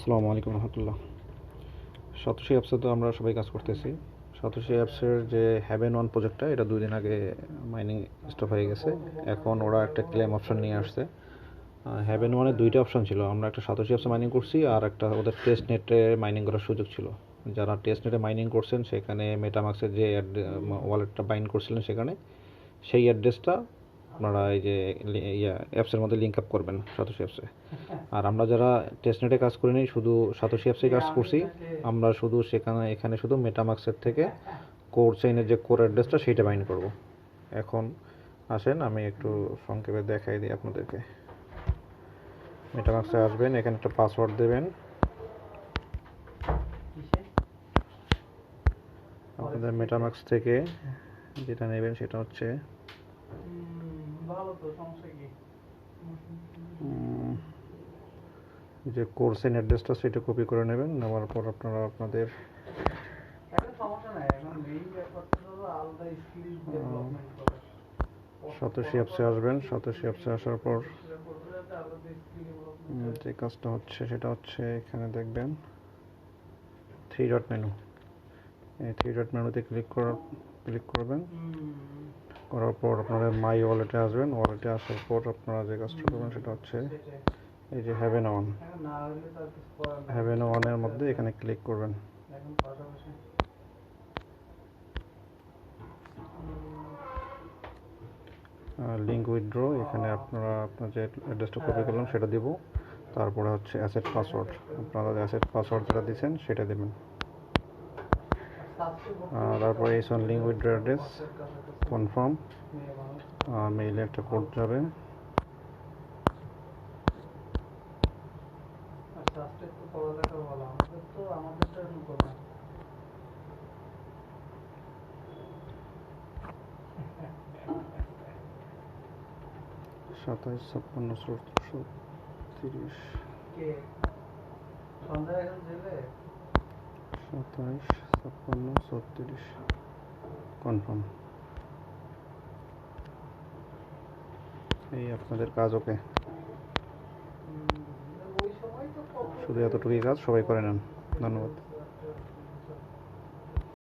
আসসালামু আলাইকুম রহমতুল্লাহ। সতোশি অ্যাপসে তো আমরা সবাই কাজ করতেছি। সতোশি অ্যাপসের যে হ্যাভেন ওয়ান প্রজেক্টটা এটা দুই দিন আগে মাইনিং স্টপ হয়ে গেছে। এখন ওরা একটা ক্লেম অপশন নিয়ে আসছে। হ্যাভেন ওয়ানে দুইটা অপশন ছিল। আমরা একটা সতোশি অ্যাপসে মাইনিং করছি আর একটা ওদের টেস্ট নেটে মাইনিং করার সুযোগ ছিল। যারা টেস্ট নেটে মাইনিং করছেন, সেখানে মেটামাক্সের যে ওয়ালেটটা বাইন্ড করছিলেন সেখানে, সেই অ্যাড্রেসটা আপনারা এই যে ইয়া অ্যাপসের মধ্যে লিঙ্ক আপ করবেন সাতোশি অ্যাপসে আর আমরা যারা টেস্টনেটে কাজ করিনি শুধু সাতোশি অ্যাপসে কাজ করছি আমরা শুধু সেখানে এখানে শুধু মেটামাক্সের থেকে কোর চেইনের যে কোর অ্যাড্রেসটা সেইটা বাইন্ড করব। এখন আসেন আমি একটু সংক্ষেপে দেখাই দিই আপনাদেরকে। মেটামাক্সে আসবেন এখানে একটা পাসওয়ার্ড দেবেন। আপনাদের মেটামাক্স থেকে যেটা নেবেন সেটা হচ্ছে যে কোর্সের অ্যাড্রেসটা সেটা কপি করে নেবেন নেওয়ার পর আপনারা আপনাদের সাতোশি অ্যাপসে আসবেন সাতোশি অ্যাপসে আসার পর যে কাজটা হচ্ছে সেটা হচ্ছে এখানে দেখবেন থ্রি ডট মেনু এই থ্রি ডট মেনুতে ক্লিক করার ক্লিক করবেন। করার পর আপনারা মাই ওয়ালেটে আসবেন ওয়ালেটে আসার পর আপনারা যে কাজটা করবেন সেটা হচ্ছে এই যে হ্যাভেন অন এখন না হলে তার কিছু করার নাই হ্যাভেন ওয়ানের মধ্যে এখানে ক্লিক করবেন। লিঙ্ক উইথড্র এখানে আপনারা আপনার যে অ্যাড্রেসটা কপি করলাম সেটা দিব। তারপরে হচ্ছে অ্যাসেট পাসওয়ার্ড আপনারা অ্যাসেট পাসওয়ার্ড যেটা দিচ্ছেন সেটা দেবেন। তারপরে এই সন লিঙ্ক উইথড্র অ্যাড্রেস কনফার্ম মেইলে একটা কোড যাবে। আচ্ছা। সাতাইশ ছাপ্পান্ন সত্তর তিরিশ। সাতাইশ, ছাপ্পান্ন, ছত্রিশ কনফার্ম এই আপনাদের কাজ ওকে শুধু এতটুকুই কাজ, সবাই করে নেন। ধন্যবাদ।